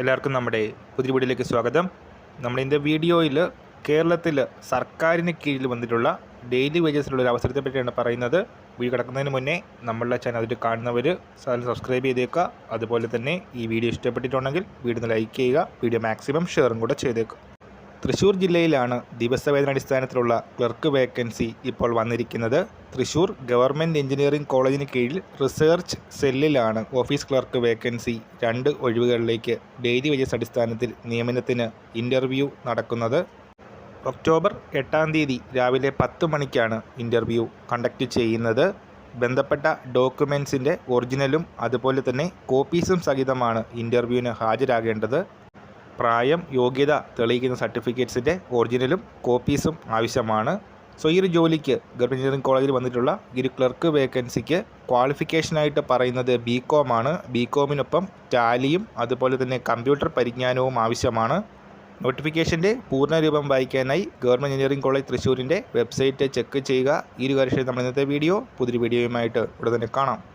എല്ലാവർക്കും നമ്മുടെ പുതിയ വീഡിയോയിലേക്ക് സ്വാഗതം. നമ്മുടെ ഇന്ന് വീഡിയോയിൽ കേരളത്തിൽ സർക്കാരിന് കീഴിൽ വന്നിട്ടുള്ള ഡെയിലി വേജസിലുള്ള ഒരു അവസരത്തെ പറ്റിയാണ് പറയുന്നത്. വീഡിയോ കിടക്കുന്നതിന് മുന്നേ നമ്മളുടെ ചാനൽ അതിൽ കാണുന്നവർ ചാനൽ സബ്സ്ക്രൈബ് ചെയ്തേക്കുക അതുപോലെ തന്നെ ഈ വീഡിയോ ഇഷ്ടപ്പെട്ടിട്ടുണ്ടെങ്കിൽ വീഡിയോ ലൈക്ക് ചെയ്യുക വീഡിയോ മാക്സിമം ഷെയറും കൂടെ ചെയ്തേക്കുക തൃശ്ശൂർ ജില്ലയിലാണ് ദിവസവേതനാടിസ്ഥാനത്തിലുള്ള ക്ലർക്ക് വേക്കൻസി ഇപ്പോൾ വന്നിരിക്കുന്നത്. തൃശ്ശൂർ ഗവൺമെന്റ് എഞ്ചിനീയറിംഗ് കോളേജിന് കീഴിൽ റിസർച്ച് സെല്ലിലാണ് ഓഫീസ് ക്ലർക്ക് വേക്കൻസി രണ്ട് ഒഴിവുകളിലേക്ക് ഡെയിലി വേജസ് അടിസ്ഥാനത്തിൽ നിയമനത്തിന് ഇന്റർവ്യൂ നടക്കുന്നത്. ഒക്ടോബർ എട്ടാം തീയതി രാവിലെ പത്ത് മണിക്കാണ് ഇന്റർവ്യൂ കണ്ടക്ട് ചെയ്യുന്നത്. ബന്ധപ്പെട്ട ഡോക്യുമെൻസിന്റെ ഒറിജിനലും അതുപോലെ തന്നെ കോപ്പീസും സഹിതമാണ് ഇന്റർവ്യൂവിന് ഹാജരാകേണ്ടത്. പ്രായം യോഗ്യത തെളിയിക്കുന്ന സർട്ടിഫിക്കറ്റ്സിന്റെ ഒറിജിനലും കോപ്പീസും ആവശ്യമാണ്. സോ ഈ ഒരു ജോലിക്ക് ഗവൺമെന്റ് എഞ്ചിനീയറിംഗ് കോളേജിൽ വന്നിട്ടുള്ള ഒരു ക്ലർക്ക് വേക്കൻസിക്ക് ക്വാളിഫിക്കേഷനായിട്ട് പറയുന്നത് ബി കോം ആണ്. ബി കോമിനൊപ്പം ടാലിയും അതുപോലെ തന്നെ കമ്പ്യൂട്ടർ പരിജ്ഞാനവും ആവശ്യമാണ്. നോട്ടിഫിക്കേഷന്റെ പൂർണരൂപം വായിക്കാനായി ഗവൺമെന്റ് എഞ്ചിനീയറിംഗ് കോളേജ് തൃശ്ശൂരിന്റെ വെബ്സൈറ്റ് ചെക്ക് ചെയ്യുക. ഈ ഒരു കാര്യം നമ്മൾ ഇന്നത്തെ വീഡിയോ പുതിയൊരു വീഡിയോയുമായിട്ട് ഇവിടെ തന്നെ കാണാം.